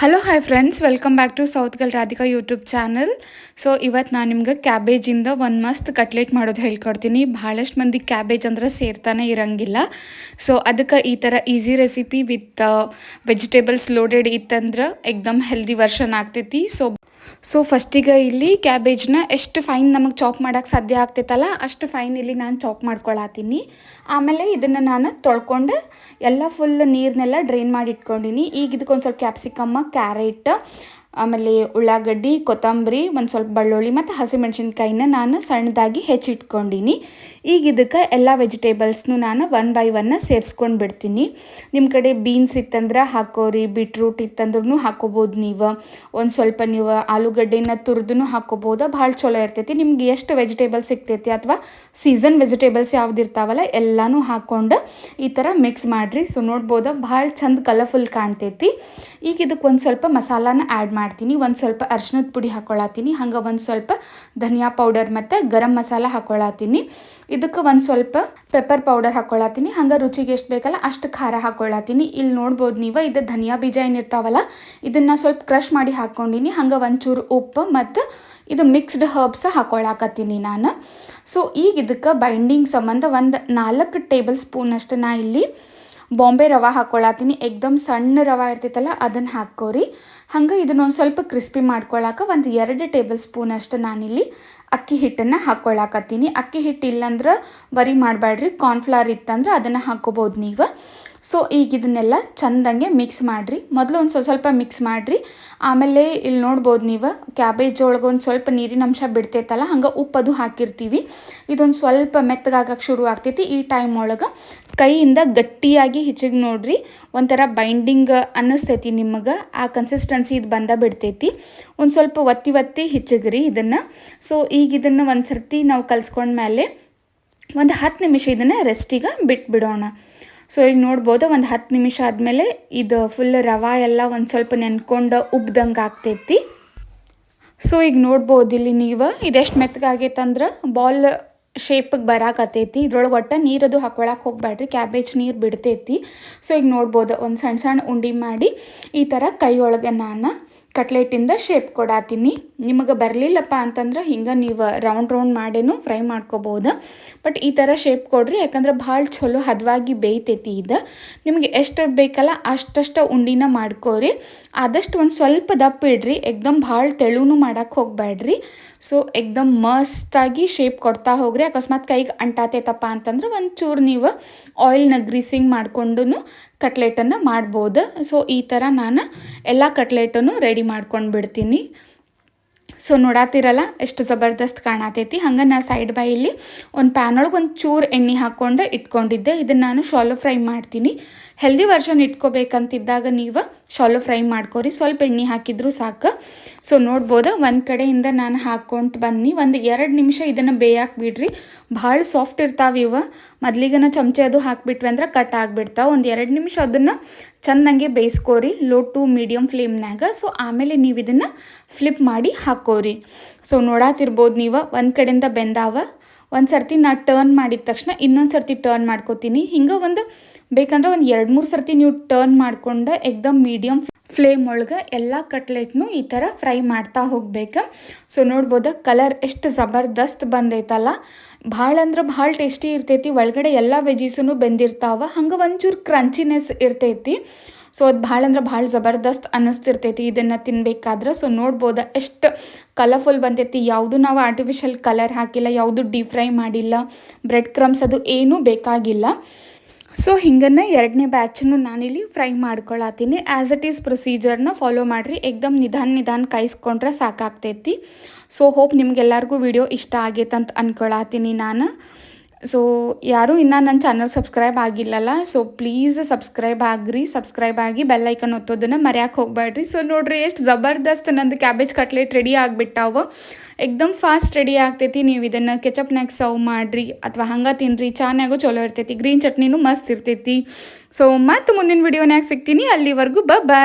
Hello hi friends welcome back to south gal Radhika YouTube channel so ಇವತ್ತು ನಾನು ನಿಮ್ಗೆ ಕ್ಯಾಬೇಜಿಂದ ಒಂದು ಮಸ್ತ್ ಕಟ್ಲೆಟ್ ಮಾಡೋದು ಹೇಳ್ಕೊಡ್ತೀನಿ. ಭಾಳಷ್ಟು ಮಂದಿ ಕ್ಯಾಬೇಜ್ ಅಂದ್ರೆ ಸೇರ್ತಾನೆ ಇರಂಗಿಲ್ಲ. ಸೊ ಅದಕ್ಕೆ ಈ ಥರ easy recipe with vegetables loaded ಇತ್ತಂದ್ರೆ, ಎಕ್ದಮ್ ಹೆಲ್ದಿ ವರ್ಷನ್ ಆಗ್ತೈತಿ. ಸೊ ಸೊ ಫಸ್ಟಿಗೆ ಇಲ್ಲಿ ಕ್ಯಾಬೇಜ್ನ ಎಷ್ಟು ಫೈನ್ ನಮಗೆ ಚಾಪ್ ಮಾಡೋಕ್ಕೆ ಸಾಧ್ಯ ಆಗ್ತೈತಲ್ಲ, ಅಷ್ಟು ಫೈನ್ ಇಲ್ಲಿ ನಾನು ಚಾಪ್ ಮಾಡ್ಕೊಳತ್ತೀನಿ ಆಮೇಲೆ ಇದನ್ನು ನಾನು ತೊಳ್ಕೊಂಡು ಎಲ್ಲ ಫುಲ್ ನೀರನ್ನೆಲ್ಲ ಡ್ರೈನ್ ಮಾಡಿ ಇಟ್ಕೊಂಡಿನಿ. ಈಗ ಇದಕ್ಕೊಂದು ಸ್ವಲ್ಪ ಕ್ಯಾಪ್ಸಿಕಮ್ಮ ಕ್ಯಾರೆಟ್ ಆಮೇಲೆ ಉಳ್ಳಾಗಡ್ಡಿ, ಕೊತ್ತಂಬರಿ, ಒಂದು ಸ್ವಲ್ಪ ಬೆಳ್ಳುಳ್ಳಿ ಮತ್ತು ಹಸಿಮೆಣ್ಸಿನ್ಕಾಯಿನ ನಾನು ಸಣ್ಣದಾಗಿ ಹೆಚ್ಚಿಟ್ಕೊಂಡಿನಿ. ಈಗ ಇದಕ್ಕೆ ಎಲ್ಲ ವೆಜಿಟೇಬಲ್ಸ್ನು ನಾನು ಒನ್ ಬೈ ಒನ್ನ ಸೇರಿಸ್ಕೊಂಡು ಬಿಡ್ತೀನಿ. ನಿಮ್ಮ ಕಡೆ ಬೀನ್ಸ್ ಇತ್ತಂದ್ರೆ ಹಾಕೋರಿ ಬೀಟ್ರೂಟ್ ಇತ್ತಂದ್ರೂ ಹಾಕೋಬೋದು ನೀವು. ಒಂದು ಸ್ವಲ್ಪ ನೀವು ಆಲೂಗಡ್ಡೆನ ತುರಿದು ಹಾಕೋಬೋದು, ಭಾಳ ಚಲೋ ಇರ್ತೈತಿ. ನಿಮ್ಗೆ ಎಷ್ಟು ವೆಜಿಟೇಬಲ್ಸ್ ಸಿಗ್ತೈತಿ ಅಥವಾ ಸೀಸನ್ ವೆಜಿಟೇಬಲ್ಸ್ ಯಾವ್ದು ಇರ್ತಾವಲ್ಲ ಎಲ್ಲನೂ ಹಾಕ್ಕೊಂಡು ಈ ಥರ ಮಿಕ್ಸ್ ಮಾಡಿರಿ. ಸೊ ನೋಡ್ಬೋದು, ಭಾಳ ಚಂದ ಕಲರ್ಫುಲ್ ಕಾಣ್ತೈತಿ. ಈಗ ಇದಕ್ಕೆ ಒಂದು ಸ್ವಲ್ಪ ಮಸಾಲಾನ ಆ್ಯಡ್ ಮಾಡ್ತೀನಿ. ಒಂದು ಸ್ವಲ್ಪ ಅರ್ಶಿನದ ಪುಡಿ ಹಾಕ್ಕೊಳತ್ತೀನಿ ಹಂಗೆ ಒಂದು ಸ್ವಲ್ಪ ಧನಿಯಾ ಪೌಡರ್ ಮತ್ತು ಗರಂ ಮಸಾಲ ಹಾಕ್ಕೊಳತ್ತೀನಿ ಇದಕ್ಕೆ ಒಂದು ಸ್ವಲ್ಪ ಪೆಪ್ಪರ್ ಪೌಡರ್ ಹಾಕ್ಕೊಳತ್ತೀನಿ ಹಂಗೆ ರುಚಿಗೆ ಎಷ್ಟು ಬೇಕಲ್ಲ ಅಷ್ಟು ಖಾರ ಹಾಕ್ಕೊಳತ್ತೀನಿ ಇಲ್ಲಿ ನೋಡ್ಬೋದು ನೀವು ಇದು ಧನಿಯಾ ಬೀಜ ಏನಿರ್ತಾವಲ್ಲ ಇದನ್ನು ಸ್ವಲ್ಪ ಕ್ರಷ್ ಮಾಡಿ ಹಾಕ್ಕೊಂಡಿನಿ ಹಂಗೆ ಒಂಚೂರು ಉಪ್ಪು ಮತ್ತು ಇದು ಮಿಕ್ಸ್ಡ್ ಹರ್ಬ್ಸ್ ಹಾಕ್ಕೊಳಕತ್ತೀನಿ ನಾನು. ಸೊ, ಈಗ ಇದಕ್ಕೆ ಬೈಂಡಿಂಗ್ ಸಂಬಂಧ ಒಂದು ನಾಲ್ಕು ಟೇಬಲ್ ಸ್ಪೂನಷ್ಟು ನಾ ಇಲ್ಲಿ ಬಾಂಬೆ ರವೆ ಹಾಕ್ಕೊಳತ್ತೀನಿ ಎಕ್ದಮ್ ಸಣ್ಣ ರವೆ ಇರ್ತೈತಲ್ಲ ಅದನ್ನು ಹಾಕ್ಕೋರಿ. ಹಂಗೆ ಇದನ್ನೊಂದು ಸ್ವಲ್ಪ ಕ್ರಿಸ್ಪಿ ಮಾಡ್ಕೊಳಕ್ಕೆ ಒಂದು ಎರಡು ಟೇಬಲ್ ಸ್ಪೂನ್ ಅಷ್ಟು ನಾನಿಲ್ಲಿ ಅಕ್ಕಿ ಹಿಟ್ಟನ್ನು ಹಾಕ್ಕೊಳಕತ್ತೀನಿ ಅಕ್ಕಿ ಹಿಟ್ಟು ಇಲ್ಲಂದ್ರೆ ಬರೀ ಮಾಡಬೇಡ್ರಿ ಕಾರ್ನ್ಫ್ಲವರ್ ಇತ್ತಂದ್ರೆ ಅದನ್ನು ಹಾಕ್ಕೋಬೋದು ನೀವು. ಸೊ, ಈಗ ಇದನ್ನೆಲ್ಲ ಚಂದಂಗೆ ಮಿಕ್ಸ್ ಮಾಡಿರಿ. ಮೊದಲು ಒಂದು ಸ್ವಲ್ಪ ಮಿಕ್ಸ್ ಮಾಡಿರಿ. ಆಮೇಲೆ ಇಲ್ಲಿ ನೋಡ್ಬೋದು ನೀವು ಕ್ಯಾಬೇಜ್ ಒಳಗೆ ಒಂದು ಸ್ವಲ್ಪ ನೀರಿನ ಅಂಶ ಬಿಡ್ತೈತಲ್ಲ, ಹಂಗೆ ಉಪ್ಪದು ಹಾಕಿರ್ತೀವಿ. ಇದೊಂದು ಸ್ವಲ್ಪ ಮೆತ್ತಗಾಗಕ್ಕೆ ಶುರು ಆಗ್ತೈತಿ. ಈ ಟೈಮ್ ಒಳಗೆ ಕೈಯಿಂದ ಗಟ್ಟಿಯಾಗಿ ಹಿಚಿಗೆ ನೋಡ್ರಿ. ಒಂಥರ ಬೈಂಡಿಂಗ್ ಅನ್ನಿಸ್ತೈತಿ ನಿಮಗೆ. ಆ ಕನ್ಸಿಸ್ಟೆನ್ಸಿ ಇದು ಬಂದ ಬಿಡ್ತೈತಿ. ಒಂದು ಸ್ವಲ್ಪ ಒತ್ತಿ ಒತ್ತಿ ಹಿಚ್ಚಗ್ರಿ ಇದನ್ನು. ಸೊ, ಈಗ ಇದನ್ನು ಒಂದು ಸರ್ತಿ ನಾವು ಕಲ್ಸ್ಕೊಂಡ್ಮೇಲೆ ಒಂದು ಹತ್ತು ನಿಮಿಷ ಇದನ್ನು ರೆಸ್ಟಿಗೆ ಬಿಟ್ಬಿಡೋಣ. ಸೊ ಈಗ ನೋಡ್ಬೋದು, ಒಂದು ಹತ್ತು ನಿಮಿಷ ಆದಮೇಲೆ ಇದು ಫುಲ್ ರವೆ ಎಲ್ಲ ಒಂದು ಸ್ವಲ್ಪ ನೆನ್ಕೊಂಡು ಉಬ್ದಂಗೆ ಆಗ್ತೈತಿ. ಸೊ ಈಗ ನೋಡ್ಬೋದು ಇಲ್ಲಿ ನೀವು, ಇದೆಷ್ಟು ಮೆತ್ತಗಾಗೈತಂದ್ರೆ ಬಾಲ್ ಶೇಪಿಗೆ ಬರಾಕತ್ತೈತಿ. ಇದ್ರೊಳಗೆ ಒಟ್ಟು ನೀರದು ಹಾಕೊಳಕ್ಕೆ ಹೋಗ್ಬೇಡ್ರಿ ಕ್ಯಾಬೇಜ್ ನೀರು ಬಿಡ್ತೈತಿ. ಸೊ ಈಗ ನೋಡ್ಬೋದು, ಒಂದು ಸಣ್ಣ ಸಣ್ಣ ಉಂಡೆ ಮಾಡಿ ಈ ಥರ ಕೈಯೊಳಗೆ ನಾನು ಕಟ್ಲೆಟಿಂದ ಶೇಪ್ ಕೊಡಾತೀನಿ. ನಿಮಗೆ ಬರಲಿಲ್ಲಪ್ಪ ಅಂತಂದ್ರೆ ಹಿಂಗೆ ನೀವು ರೌಂಡ್ ರೌಂಡ್ ಮಾಡೇನು ಫ್ರೈ ಮಾಡ್ಕೋಬೋದು. ಬಟ್ ಈ ಥರ ಶೇಪ್ ಕೊಡ್ರಿ, ಯಾಕಂದ್ರೆ ಭಾಳ ಚಲೋ ಹದವಾಗಿ ಬೇಯ್ತೈತಿ ಇದು. ನಿಮಗೆ ಎಷ್ಟು ಬೇಕಲ್ಲ ಅಷ್ಟಷ್ಟು ಉಂಡಿನ ಮಾಡ್ಕೋರಿ. ಆದಷ್ಟು ಒಂದು ಸ್ವಲ್ಪ ದಪ್ಪ ಇಡ್ರಿ, ಎಕ್ದಮ್ ಭಾಳ ತೆಳುನು ಮಾಡೋಕ್ಕೆ ಹೋಗಬೇಡ್ರಿ ಸೊ ಎಕ್ದಮ್ ಮಸ್ತಾಗಿ ಶೇಪ್ ಕೊಡ್ತಾ ಹೋಗ್ರಿ. ಅಕಸ್ಮಾತ್ ಕೈಗೆ ಅಂಟಾತೈತಪ್ಪ ಅಂತಂದ್ರೆ ಒಂಚೂರು ನೀವು ಆಯಿಲ್ನ ಗ್ರೀಸಿಂಗ್ ಮಾಡ್ಕೊಂಡು ಕಟ್ಲೆಟನ್ನು ಮಾಡ್ಬೋದು. ಸೊ ಈ ಥರ ನಾನು ಎಲ್ಲ ಕಟ್ಲೆಟನ್ನು ರೆಡಿ ಮಾಡ್ಕೊಂಡು ಬಿಡ್ತೀನಿ. ಸೊ ನೋಡಾತಿರಲ್ಲ, ಎಷ್ಟು ಜಬರ್ದಸ್ತ್ ಕಾಣತೈತಿ. ಹಂಗೆ ನಾ ಸೈಡ್ ಬೈ ಇಲ್ಲಿ ಒಂದು ಪ್ಯಾನ್ ಒಳಗೆ ಒಂದು ಚೂರು ಎಣ್ಣೆ ಹಾಕ್ಕೊಂಡು ಇಟ್ಕೊಂಡಿದ್ದೆ. ಇದನ್ನು ನಾನು ಶಾಲೋ ಫ್ರೈ ಮಾಡ್ತೀನಿ. ಹೆಲ್ದಿ ವರ್ಷನ್ ಇಟ್ಕೋಬೇಕಂತಿದ್ದಾಗ ನೀವು ಶಾಲೋ ಫ್ರೈ ಮಾಡ್ಕೊರಿ, ಸ್ವಲ್ಪ ಎಣ್ಣೆ ಹಾಕಿದ್ರು ಸಾಕು. ಸೊ ನೋಡ್ಬೋದು, ಒಂದು ಕಡೆಯಿಂದ ನಾನು ಹಾಕ್ಕೊಂಡು ಬನ್ನಿ. ಒಂದು ಎರಡು ನಿಮಿಷ ಇದನ್ನು ಬೇಯಕ್ಕೆ ಬಿಡ್ರಿ. ಭಾಳ ಸಾಫ್ಟ್ ಇರ್ತಾವೆ ಇವ. ಮೊದ್ಲಿಗನ ಚಮಚೆ ಅದು ಹಾಕಿಬಿಟ್ವಿ ಅಂದ್ರೆ ಕಟ್ ಆಗಿಬಿಡ್ತಾವೆ. ಒಂದು ಎರಡು ನಿಮಿಷ ಅದನ್ನು ಚೆಂದಂಗೆ ಬೇಯಿಸ್ಕೋರಿ. ಲೋ ಟು ಮೀಡಿಯಮ್ ಫ್ಲೇಮ್ನಾಗ ಸೊ ಆಮೇಲೆ ನೀವು ಇದನ್ನು ಫ್ಲಿಪ್ ಮಾಡಿ ಹಾಕೋರಿ ಸೊ ನೋಡಾತಿರ್ಬೋದು ನೀವು, ಒಂದು ಕಡೆಯಿಂದ ಬೆಂದಾವ. ಒಂದು ಸರ್ತಿ ನಾ ಟರ್ನ್ ಮಾಡಿದ ತಕ್ಷಣ ಇನ್ನೊಂದು ಸರ್ತಿ ಟರ್ನ್ ಮಾಡ್ಕೋತೀನಿ. ಹಿಂಗೆ ಒಂದು ಬೇಕಂದ್ರೆ ಒಂದು ಎರಡು ಮೂರು ಸರ್ತಿ ನೀವು ಟರ್ನ್ ಮಾಡಿಕೊಂಡು ಎಕ್ದಮ್ ಮೀಡಿಯಮ್ ಫ್ಲೇಮ್ ಒಳಗೆ ಎಲ್ಲ ಕಟ್ಲೆಟ್ನು ಈ ಥರ ಫ್ರೈ ಮಾಡ್ತಾ ಹೋಗ್ಬೇಕು. ಸೊ ನೋಡ್ಬೋದು ಕಲರ್ ಎಷ್ಟು ಜಬರ್ದಸ್ತ್ ಬಂದೈತಲ್ಲ. ಭಾಳ ಅಂದ್ರೆ ಭಾಳ ಟೇಸ್ಟಿ ಇರ್ತೈತಿ, ಒಳಗಡೆ ಎಲ್ಲ ವೆಜೀಸೂ ಬೆಂದಿರ್ತಾವ, ಹಂಗೆ ಒಂಚೂರು ಕ್ರಂಚಿನೆಸ್ ಇರ್ತೈತಿ. ಸೊ ಅದು ಭಾಳ ಅಂದ್ರೆ ಭಾಳ ಜಬರ್ದಸ್ತ್ ಅನ್ನಿಸ್ತಿರ್ತೈತಿ ಇದನ್ನು ತಿನ್ಬೇಕಾದ್ರೆ. ಸೊ ನೋಡ್ಬೋದು ಎಷ್ಟು ಕಲರ್ಫುಲ್ ಬಂದೈತಿ, ಯಾವುದು ನಾವು ಆರ್ಟಿಫಿಷಿಯಲ್ ಕಲರ್ ಹಾಕಿಲ್ಲ, ಯಾವುದು ಡೀಪ್ ಫ್ರೈ ಮಾಡಿಲ್ಲ ಬ್ರೆಡ್ ಕ್ರಮ್ಸ್ ಅದು ಏನೂ ಬೇಕಾಗಿಲ್ಲ. ಸೊ ಹಿಂಗನ್ನು ಎರಡನೇ ಬ್ಯಾಚನ್ನು ನಾನಿಲ್ಲಿ ಫ್ರೈ ಮಾಡ್ಕೊಳತ್ತೀನಿ. ಆ್ಯಸ್ ಇಟ್ ಈಸ್ ಪ್ರೊಸೀಜರ್ನ ಫಾಲೋ ಮಾಡಿರಿ. ಎಕ್ದಮ್ ನಿಧಾನ ನಿಧಾನ ಕಾಯಿಸ್ಕೊಂಡ್ರೆ ಸಾಕಾಗ್ತೈತಿ. ಸೊ ಹೋಪ್ ನಿಮ್ಗೆಲ್ಲರಿಗೂ ವಿಡಿಯೋ ಇಷ್ಟ ಆಗೈತೆ ಅಂತ ಅನ್ಕೊಳತ್ತೀನಿ ನಾನು. ಸೊ ಯಾರು ಇನ್ನೂ ನನ್ನ ಚಾನಲ್ ಸಬ್ಸ್ಕ್ರೈಬ್ ಆಗಿಲ್ಲಲ್ಲ ಸೊ ಪ್ಲೀಸ್ ಸಬ್ಸ್ಕ್ರೈಬ್ ಆಗ್ರಿ ಸಬ್ಸ್ಕ್ರೈಬ್ ಆಗಿ ಬೆಲ್ಲೈಕನ್ ಒತ್ತೋದನ್ನು ಮರ್ಯಾಕೆ ಹೋಗ್ಬೇಡ್ರಿ ಸೊ ನೋಡ್ರಿ ಎಷ್ಟು ಜಬರ್ದಸ್ತ್ ನಂದು ಕ್ಯಾಬೇಜ್ ಕಟ್ಲೆಟ್ ರೆಡಿ ಆಗಿಬಿಟ್ಟಾವು. ಎಕ್ದಮ್ ಫಾಸ್ಟ್ ರೆಡಿ ಆಗ್ತೈತಿ, ನೀವು ಇದನ್ನು ಕೆಚಪ್ನಾಗ ಸರ್ವ್ ಮಾಡಿರಿ, ಅಥವಾ ಹಂಗೆ ತಿನ್ನಿರಿ ಚಾನಾಗೂ ಚಲೋ ಇರ್ತೈತಿ ಗ್ರೀನ್ ಚಟ್ನಿನೂ ಮಸ್ತ್ ಇರ್ತೈತಿ. ಸೊ ಮತ್ತೆ ಮುಂದಿನ ವಿಡಿಯೋನಾಗ ಸಿಗ್ತೀನಿ, ಅಲ್ಲಿವರೆಗೂ ಬ ಬಾಯ್